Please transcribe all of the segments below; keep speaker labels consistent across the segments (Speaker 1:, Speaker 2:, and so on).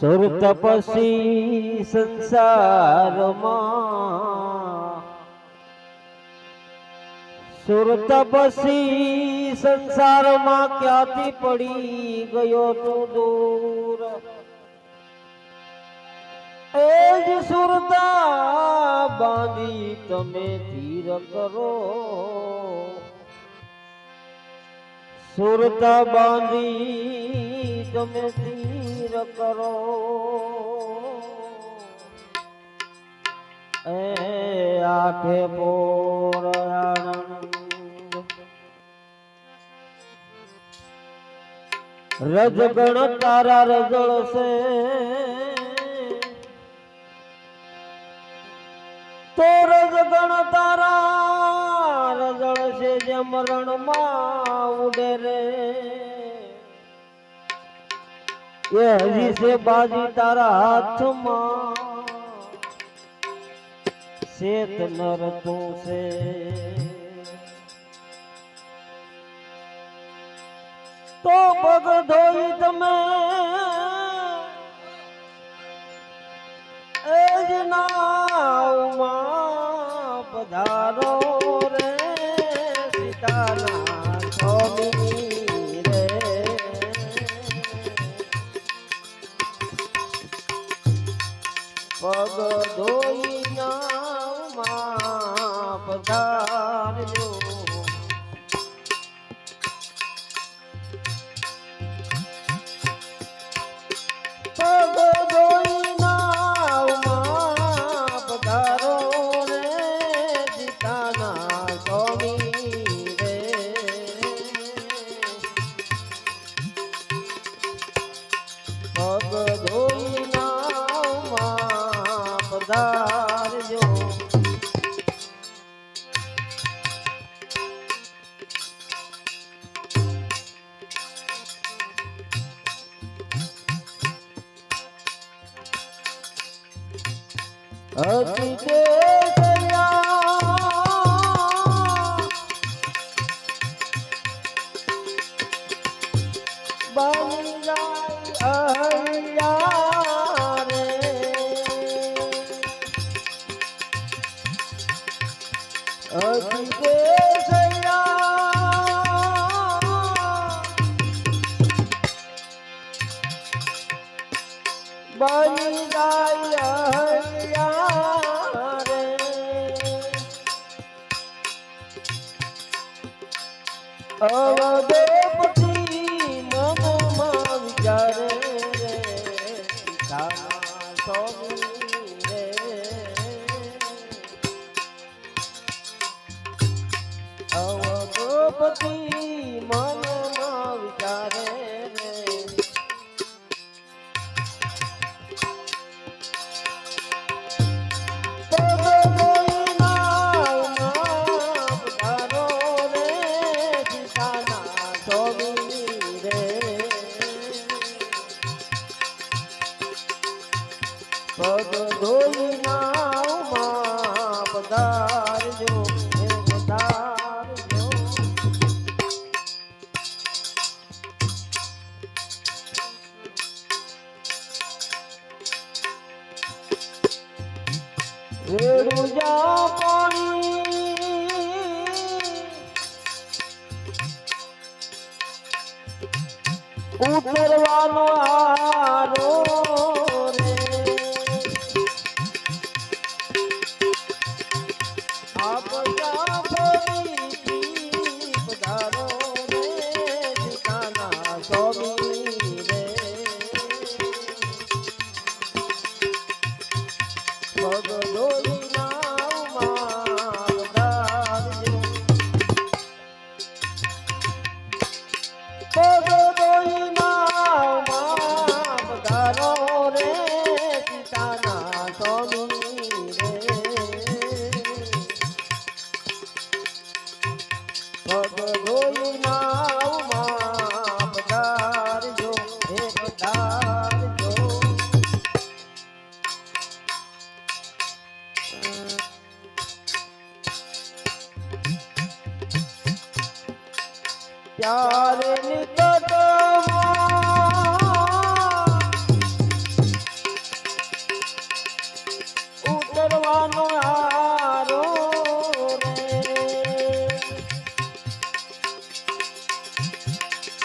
Speaker 1: સુર તપસી સંસારમાં. સુર તપસી સંસારમાં ક્યાંથી પડી ગયો તું દૂર? એ જ સુરતા બાંધી તમે ધીર કરો. સુરતા બાંધી તમે ધીર કરો. એ આખે પોર આનંદ રજગણ તારા રજળ છે. તો રજગણ તારા રજળ છે જે મરણમાં ઉડે રે. એ હજી છે બાજી તારા હાથમાં. શેત નર તું છે. તો પગ ધોઈ તમે. એ જ નાવમાં પધારો રે સીતાના. પગ ધોઈ નાવમાં અતિ અવદેપતિ મનમાં વિચારે રે. સીતાના સ્વામી હે પધારજો રેડું જા પાણી ઉતરવાનો આરો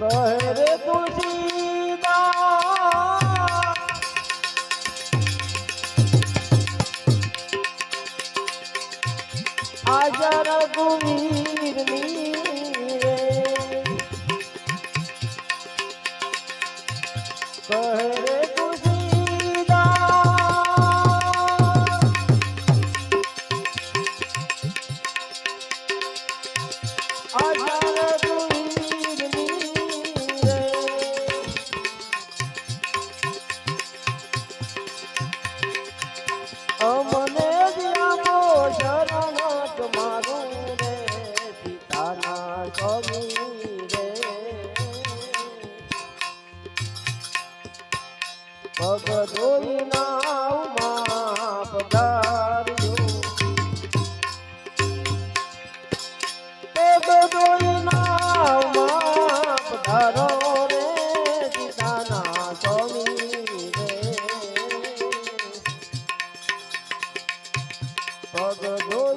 Speaker 1: કહે રે તુલસીદાસ આજા રઘુવીર ધોઈ